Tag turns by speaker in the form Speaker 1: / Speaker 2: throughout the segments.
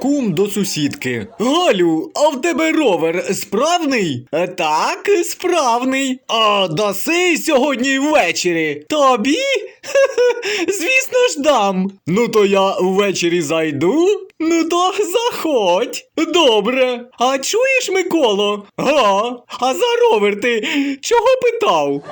Speaker 1: Кум до сусідки. Галю, а в тебе ровер справний? «Е, Так, справний. А даси сьогодні ввечері? Тобі? Звісно ж дам. Ну то я ввечері зайду. Ну то заходь. Добре. А чуєш, Миколо? Га, а за ровер ти чого питав?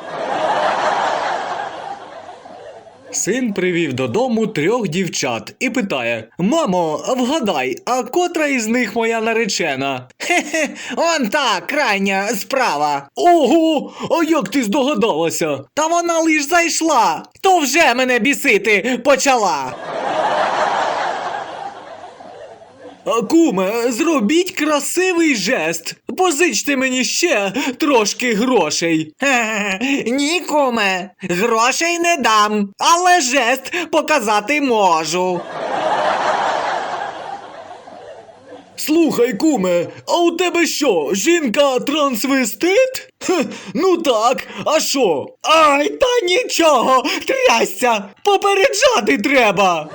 Speaker 1: Син привів додому трьох дівчат і питає: Мамо, вгадай, а котра із них моя наречена?
Speaker 2: Хе-хе, он та крайня справа.
Speaker 1: Ого, а як ти здогадалася?
Speaker 2: Та вона лиш зайшла, то вже мене бісити почала.
Speaker 1: Куме, зробіть красивий жест. Позичте мені ще трошки грошей.
Speaker 2: Ні, куме, грошей не дам, але жест показати можу.
Speaker 1: Слухай, куме, а у тебе що, жінка трансвестит? Хе, ну так, а що?
Speaker 2: Ай, та нічого, трясся, попереджати треба.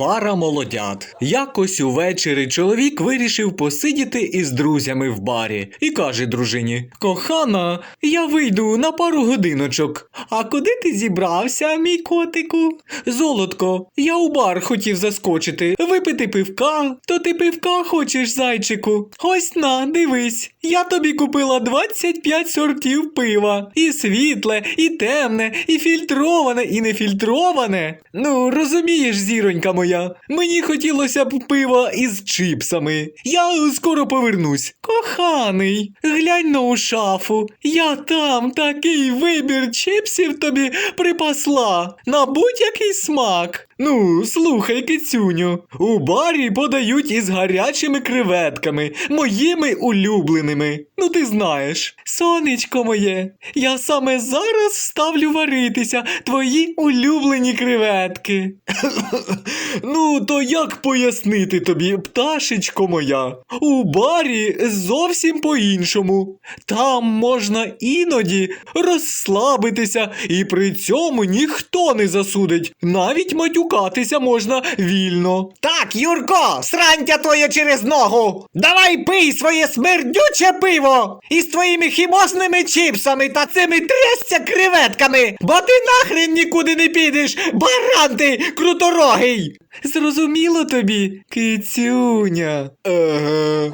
Speaker 1: Пара молодят. Якось увечері чоловік вирішив посидіти із друзями в барі і каже дружині: Кохана, я вийду на пару годиночок. А куди ти зібрався, мій котику? Золотко, я у бар хотів заскочити, випити пивка. То ти пивка хочеш, зайчику? Ось на, дивись. Я тобі купила 25 сортів пива. І світле, і темне, і фільтроване, і нефільтроване. Ну, розумієш, зіронька моя, мені хотілося б пива із чипсами. Я скоро повернусь. Коханий, глянь на у шафу. Я там такий вибір чипсів тобі припасла на будь-який смак. Ну, слухай, кицюню, у барі подають із гарячими креветками, моїми улюбленими. Ну ти знаєш, сонечко моє, я саме зараз ставлю варитися твої улюблені креветки. ну, то як пояснити тобі, пташечко моя? У барі зовсім по-іншому. Там можна іноді розслабитися, і при цьому ніхто не засудить. Навіть матюкатися можна вільно.
Speaker 2: Так, Юрко, срантя твоє через ногу. Давай пий своє смердюче пиво із твоїми хімосними чіпсами та цими трясця креветками, бо ти нахрен нікуди не підеш, баран ти круторогий.
Speaker 1: Зрозуміло тобі, кицюня. Еге.